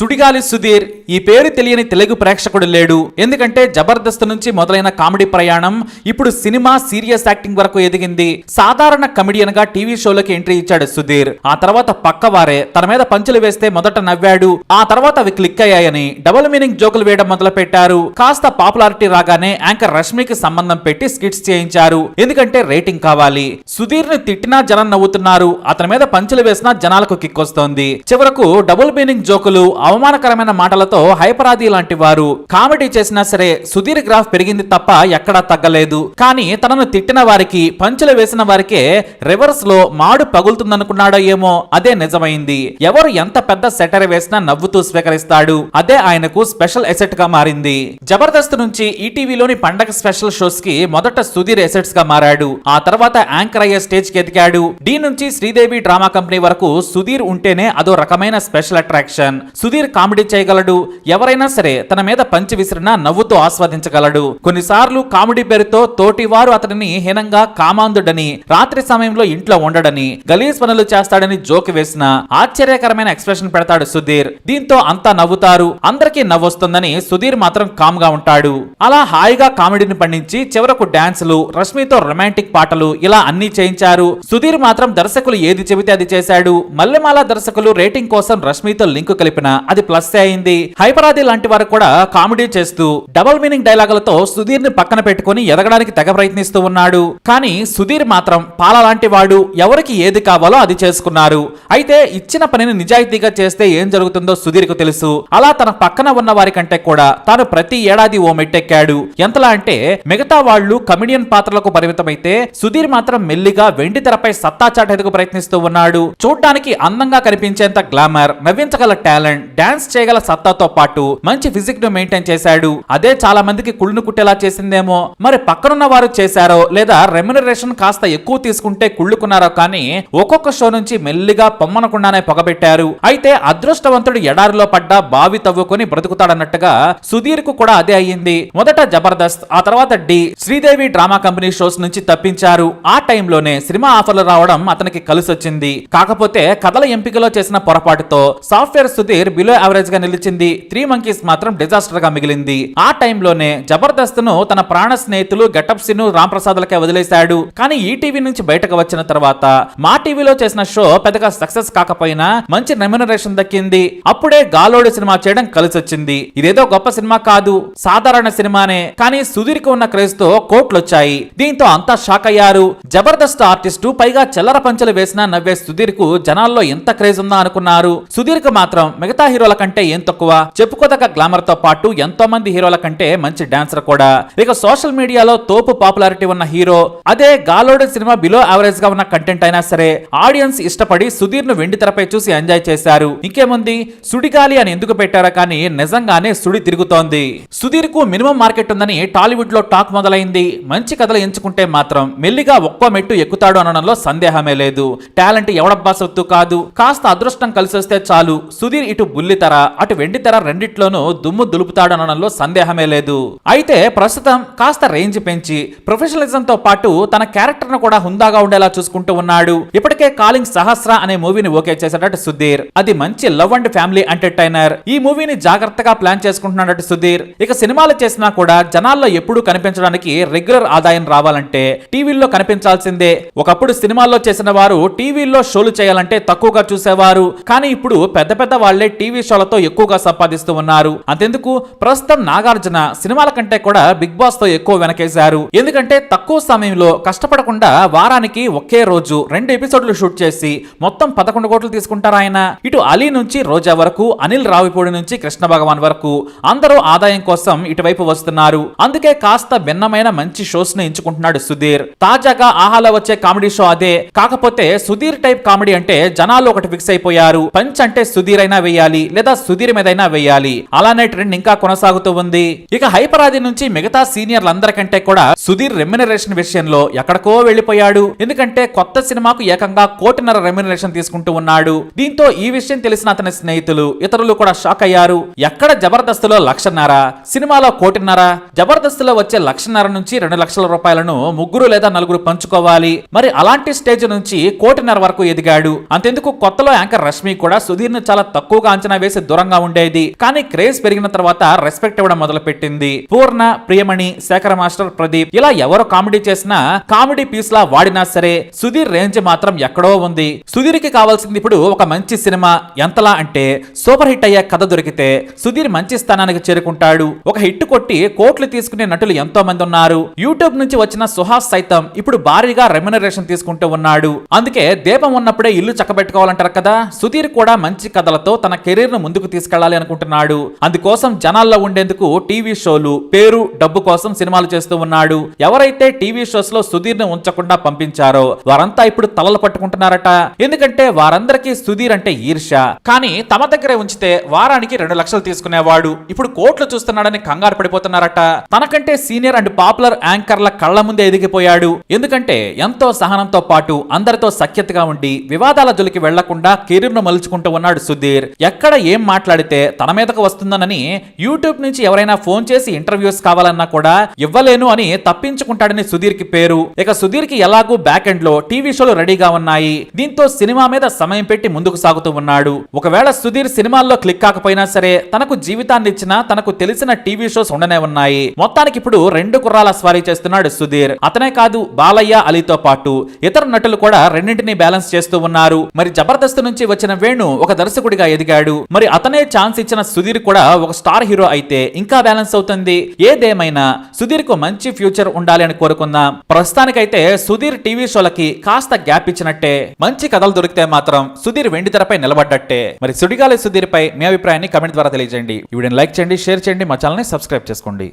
సుడిగాలి సుధీర్ ఈ పేరు తెలియని తెలుగు ప్రేక్షకుడు లేడు. ఎందుకంటే జబర్దస్త్ నుంచి మొదలైన కామెడీ ప్రయాణం ఇప్పుడు సినిమా సీరియస్ యాక్టింగ్ వరకు ఎదిగింది. సాధారణ కమెడియన్గా టీవీ షోలకి ఎంట్రీ ఇచ్చాడు సుధీర్. ఆ తర్వాత పక్కవారే తన మీద పంచులు వేస్తే మొదట నవ్వాడు. ఆ తర్వాత అవి క్లిక్ అయ్యాయని డబుల్ మీనింగ్ జోకులు వేయడం మొదలు పెట్టారు కాస్త పాపులారిటీ రాగానే యాంకర్ రష్మికి సంబంధం పెట్టి స్కిట్స్ చేయించారు. ఎందుకంటే రేటింగ్ కావాలి. సుధీర్ని తిట్టినా జనం నవ్వుతున్నారు. అతని మీద పంచులు వేసినా జనాలకు కిక్ వస్తోంది చివరకు డబుల్ మీనింగ్ జోకులు అవమానకరమైన మాటలతో హైపరాది లాంటి వారు. కామెడీ చేసినా సరే సుధీర్ గ్రాఫ్ పెరిగింది తప్ప ఎక్కడా తగ్గలేదు. కానీ తనను తిట్టిన వారికి పంచులు వేసిన వారికే రివర్స్లో మాడు పగులుతుందనుకున్నాడో ఏమో అదే నిజమైంది. ఎవరు ఎంత పెద్ద సెటర్ వేసినా నవ్వుతూ స్వీకరిస్తాడు. అదే ఆయనకు స్పెషల్ ఎసెట్గా మారింది. జబర్దస్త్ నుంచి ఈటీవీలోని పండగ స్పెషల్ షోస్కి మొదట సుధీర్ ఎసెట్స్గా మారాడు. ఆ తర్వాత యాంకర్ అయ్యే స్టేజ్కి ఎదిగాడు. డి నుంచి శ్రీదేవి డ్రామా కంపెనీ వరకు సుధీర్ ఉంటేనే అదో రకమైన స్పెషల్ అట్రాక్షన్ సుధీర్ కామెడీ చేయగలడు. ఎవరైనా సరే తన మీద పంచి విసిరినా నవ్వుతూ ఆస్వాదించగలడు. కొన్నిసార్లు కామెడీ పేరుతో తోటి వారు హీనంగా కామాంధుడని రాత్రి సమయంలో ఇంట్లో ఉండడని గలీజ్ పనులు చేస్తాడని జోక్ వేసిన ఆశ్చర్యకరమైన ఎక్స్ప్రెషన్ పెడతాడు సుధీర్. దీంతో అంతా నవ్వుతారు. అందరికీ నవ్వొస్తుందని సుధీర్ మాత్రం కామ్గా ఉంటాడు. అలా హాయిగా కామెడీని పండించి చివరకు డాన్సులు రష్మితో రొమాంటిక్ పాటలు ఇలా అన్ని చేయించారు. సుధీర్ మాత్రం దర్శకులు ఏది చెబితే అది చేశాడు. మల్లెమాల దర్శకులు రేటింగ్ కోసం రష్మితో లింక్ కలిపిన అది ప్లస్ అయింది. హైపరాది లాంటి వారు కూడా కామెడీ చేస్తూ డబల్ మీనింగ్ డైలాగులతో సుధీర్ని పక్కన పెట్టుకుని ఎదగడానికి తెగ ప్రయత్నిస్తూ ఉన్నాడు. కానీ సుధీర్ మాత్రం పాల లాంటి వాడు ఎవరికి ఏది కావాలో అది చేసుకున్నారు. అయితే ఇచ్చిన పనిని నిజాయితీగా చేస్తే ఏం జరుగుతుందో సుధీర్కు తెలుసు. అలా తన పక్కన ఉన్న వారి కంటే కూడా తాను ప్రతి ఏడాది ఓ మెట్టెక్కాడు. ఎంతలా అంటే మిగతా వాళ్ళు కమిడియన్ పాత్రలకు పరిమితమైతే సుధీర్ మాత్రం మెల్లిగా వెండి తెరపై సత్తా చాటేందుకు ప్రయత్నిస్తూ ఉన్నాడు. చూడ్డానికి అందంగా కనిపించేంత గ్లామర్ నవ్వించగల టాలెంట్ డాన్స్ చేయగల సత్తాతో పాటు మంచి ఫిజిక్ను మెయింటైన్ చేశాడు. అదే చాలా మందికి కుళ్ళును కుట్టేలా చేసిందేమో. మరి పక్కనున్న వారు చేశారో లేదా రెమ్యునరేషన్ కాస్త ఎక్కువ తీసుకుంటే కుళ్ళుకున్నారో కానీ ఒక్కొక్క షో నుంచి మెల్లిగా పొమ్మనకుండానే పొగబెట్టారు. అయితే అదృష్టవంతుడు ఎడారిలో పడ్డ బావి తవ్వుకొని బ్రతుకుతాడన్నట్టుగా సుధీర్కు కూడా అదే అయ్యింది. మొదట జబర్దస్త్ ఆ తర్వాత Dhee. Sridevi drama company shows నుంచి తప్పించారు. ఆ టైంలోనే సినిమా ఆఫర్లు రావడం అతనికి కలిసొచ్చింది. కాకపోతే కథల ఎంపికలో చేసిన పొరపాటుతో సాఫ్ట్వేర్ సుధీర్ బిలో యావరేజ్గా నిలిచింది. త్రీ మంకీస్ మాత్రం డిజాస్టర్గా మిగిలింది. ఆ టైంలోనే జబర్దస్త్ను తన ప్రాణ స్నేహితులు గెటప్ సిను రామ్ ప్రసాద్ లకే వదిలేశాడు. కానీ ఈ టీవీ నుంచి బయటకు వచ్చిన తర్వాత మా టీవీలో చేసిన షో పెద్దగా సక్సెస్ కాకపోయినా మంచి రెమ్యునరేషన్ దక్కింది. అప్పుడే గాలోడు సినిమా చేయడం కలిసి వచ్చింది ఇదేదో గొప్ప సినిమా కాదు. సాధారణ సినిమానే. కానీ సుధీర్కు ఉన్న క్రేజ్తో కోట్లొచ్చాయి. దీంతో అంతా షాక్ అయ్యారు. జబర్దస్త్ ఆర్టిస్టు పైగా చెల్లర పంచలు వేసినా నవ్వే సుధీర్కు జనాల్లో ఎంత క్రేజ్ ఉందా అనుకున్నారు. సుధీర్కు మాత్రం మిగతా హీరోల కంటే ఏం తక్కువ? చెప్పుకోదగ్గ గ్లామర్తో పాటు ఎంతో మంది హీరోల కంటే మంచి డాన్సర్ కూడా. ఇక సోషల్ మీడియాలో తోపు పాపులారిటీ ఉన్న హీరో అదే గాలోడు సినిమా బిలో యావరేజ్గా ఉన్న కంటెంట్ అయినా సరే ఆడియన్స్ ఇష్టపడి సుధీర్ను వెండి తెరపై చూసి ఎంజాయ్ చేశారు. ఇంకేముంది? సుడిగాలి అని ఎందుకు పెట్టారో కానీ నిజంగానే సుడి తిరుగుతోంది. సుధీర్కు మినిమం మార్కెట్ ఉందని టాలీవుడ్లో టాక్ మొదలైంది. మంచి కథలు ఎంచుకుంటే మాత్రం మెల్లిగా ఒక్కో మెట్టు ఎక్కుతాడు అనడంలో సందేహమే లేదు. టాలెంట్ ఎవడబ్బా సొత్తు కాదు. కాస్త అదృష్టం కలిసి వస్తే చాలు. సుధీర్ ఇటు బుల్లితెర అటు వెండి తెర రెండిట్లోనూ దుమ్ము దులుపుతాడనడంలో సందేహమే లేదు. అయితే ప్రస్తుతం కాస్త రేంజ్ పెంచి ప్రొఫెషనలిజంతో పాటు తన క్యారెక్టర్ను కూడా హుందాగా ఉండేలా చూసుకుంటూ ఉన్నాడు. ఇప్పటికే కాలింగ్ సహస్ర అనే మూవీని ఓకే చేశాడట సుధీర్. అది మంచి లవ్ అండ్ ఫ్యామిలీ ఎంటర్టైనర్. ఈ మూవీని జాగ్రత్తగా ప్లాన్ చేసుకుంటున్నాడట సుధీర్. ఇక సినిమాలు చేసినా కూడా జనాల్లో ఎప్పుడూ కనిపించడానికి రెగ్యులర్ ఆదాయం రావాలంటే టీవీల్లో కనిపించాల్సిందే. ఒకప్పుడు సినిమాల్లో చేసిన వారు టీవీల్లో షోలు చేయాలంటే తక్కువగా చూసేవారు. కానీ ఇప్పుడు పెద్ద పెద్ద వాళ్ళే టీవీ షోలతో ఎక్కువగా సంపాదిస్తూ ఉన్నారు. అంతెందుకు? ప్రస్తుతం నాగార్జున సినిమాల కంటే కూడా బిగ్ బాస్తో ఎక్కువ వెనకేశారు. ఎందుకంటే తక్కువ సమయంలో కష్టపడకుండా వారానికి ఒకే రోజు రెండు ఎపిసోడ్లు షూట్ చేసి మొత్తం పదకొండు కోట్లు తీసుకుంటారు ఆయన? ఇటు అలీ నుంచి రోజా వరకు అనిల్ రావిపూడి నుంచి కృష్ణ భగవాన్ వరకు అందరూ ఆదాయం కోసం ఇటువైపు వస్తున్నారు. అందుకే కాస్త భిన్నమైన మంచి షోస్ని ఎంచుకుంటున్నాడు సుధీర్. తాజాగా ఆహాలో వచ్చే కామెడీ షో అదే. కాకపోతే సుధీర్ టైప్ కామెడీ అంటే జనాలు ఒకటి ఫిక్స్ అయిపోయారు. పంచ్ అంటే సుధీర్ అయినా వేయాలి. లేదా సుధీర్ మీదైనా వేయాలి. అలానే ట్రెండ్ ఇంకా కొనసాగుతూ ఉంది. ఇక హైపరాది నుంచి మిగతా సీనియర్లందరికంటే కూడా సుధీర్ రెమ్యునరేషన్ విషయంలో ఎక్కడికో వెళ్ళిపోయాడు ఎందుకంటే కొత్త సినిమాకు ఏకంగా కోటిన్నర రెమ్యునరేషన్ తీసుకుంటూ ఉన్నాడు. దీంతో ఈ విషయం తెలిసిన అతని స్నేహితులు ఇతరులు కూడా షాక్ అయ్యారు. ఎక్కడ జబర్దస్త్లో లక్షన్నర? సినిమాలో కోటిన్నర? జబర్దస్త్లో వచ్చే లక్షన్నర నుంచి రెండు లక్షల రూపాయలను ముగ్గురు లేదా నలుగురు పంచుకోవాలి. మరి అలాంటి స్టేజ్ నుంచి కోటిన్నర వరకు ఎదిగాడు. అంతెందుకు కొత్తలో యాంకర్ రష్మి కూడా సుధీర్ను చాలా తక్కువగా అంచనా అంచనా వేసి దూరంగా ఉండేది. కానీ క్రేజ్ పెరిగిన తర్వాత రెస్పెక్ట్ ఇవ్వడం మొదలు పెట్టింది పూర్ణ ప్రియమణి శేఖర మాస్టర్ ప్రదీప్ ఇలా ఎవరు కామెడీ చేసినా కామెడీ పీస్ లా వాడినా సరే సుధీర్ రేంజ్ మాత్రం ఎక్కడో ఉంది. సుధీర్కి కావాల్సింది ఇప్పుడు ఒక మంచి సినిమా ఎంతలా అంటే సూపర్ హిట్ అయ్యే కథ దొరికితే సుధీర్ మంచి స్థానానికి చేరుకుంటాడు. ఒక హిట్ కొట్టి కోట్లు తీసుకునే నటులు ఎంతో మంది ఉన్నారు. యూట్యూబ్ నుంచి వచ్చిన సుహాస్ సైతం ఇప్పుడు భారీగా రెమ్యునరేషన్ తీసుకుంటూ ఉన్నాడు. అందుకే దీపం ఉన్నప్పుడే ఇల్లు చక్కబెట్టుకోవాలంటారు కదా? సుధీర్ కూడా మంచి కథలతో తన కెరీర్ కెరీర్ను ముందుకు తీసుకెళ్ళాలి అనుకుంటున్నాడు. అందుకోసం జనాల్లో ఉండేందుకు టీవీ షోలు పేరు డబ్బు కోసం సినిమాలు చేస్తూ ఉన్నాడు. ఎవరైతే టీవీ షోస్లో సుధీర్ను ఉంచకుండా పంపించారో వారంతా ఇప్పుడు తలలు పట్టుకుంటున్నారట. ఎందుకంటే వారందరికీ సుధీర్ అంటే ఈర్ష కానీ తమ దగ్గరే ఉంచితే వారానికి రెండు లక్షలు తీసుకునేవాడు. ఇప్పుడు కోట్లు చూస్తున్నాడని కంగారు పడిపోతున్నారట. తనకంటే సీనియర్ అండ్ పాపులర్ యాంకర్ల కళ్ళ ముందే ఎదిగిపోయాడు. ఎందుకంటే ఎంతో సహనంతో పాటు అందరితో సఖ్యతగా ఉండి వివాదాల జోలికి వెళ్ళకుండా కెరీర్ను మలుచుకుంటూ ఉన్నాడు సుధీర్. ఎక్కడ ఏం మాట్లాడితే తన మీదకు వస్తుందనని యూట్యూబ్ నుంచి ఎవరైనా ఫోన్ చేసి ఇంటర్వ్యూస్ కావాలన్నా కూడా ఇవ్వలేను అని తప్పించుకుంటాడని సుధీర్కి పేరు. ఇక సుధీర్కి ఎలాగూ బ్యాక్ ఎండ్లో టీవీ షోలు రెడీగా ఉన్నాయి. దీంతో సినిమా మీద సమయం పెట్టి ముందుకు సాగుతూ ఉన్నాడు. ఒకవేళ సుధీర్ సినిమాల్లో క్లిక్ కాకపోయినా సరే తనకు జీవితాన్ని ఇచ్చిన తనకు తెలిసిన టీవీ షోస్ ఉండనే ఉన్నాయి. మొత్తానికి ఇప్పుడు రెండు కుర్రాల స్వారీ చేస్తున్నాడు సుధీర్. అతనే కాదు బాలయ్య అలీతో పాటు. ఇతర నటులు కూడా రెండింటిని బ్యాలెన్స్ చేస్తూ ఉన్నారు. మరి జబర్దస్త్ నుంచి వచ్చిన వేణు ఒక దర్శకుడిగా ఎదిగాడు. మరి అతనే ఛాన్స్ ఇచ్చిన సుధీర్ కూడా ఒక స్టార్ హీరో అయితే ఇంకా బ్యాలెన్స్ అవుతుంది. ఏదేమైనా సుధీర్కు మంచి ఫ్యూచర్ ఉండాలి అని కోరుకుందాం. ప్రస్తుతానికైతే సుధీర్ టీవీ షోలకి కాస్త గ్యాప్ ఇచ్చినట్టే. మంచి కథలు దొరికితే మాత్రం సుధీర్ వెండి తెరపై నిలబడ్డట్టే. మరి సుడిగాలి సుధీర్ పై మీ అభిప్రాయాన్ని కమెంట్ ద్వారా తెలియజేయండి. ఈ వీడియోని లైక్ చేయండి షేర్ చేయండి మా ఛానల్ని సబ్స్క్రైబ్ చేసుకోండి.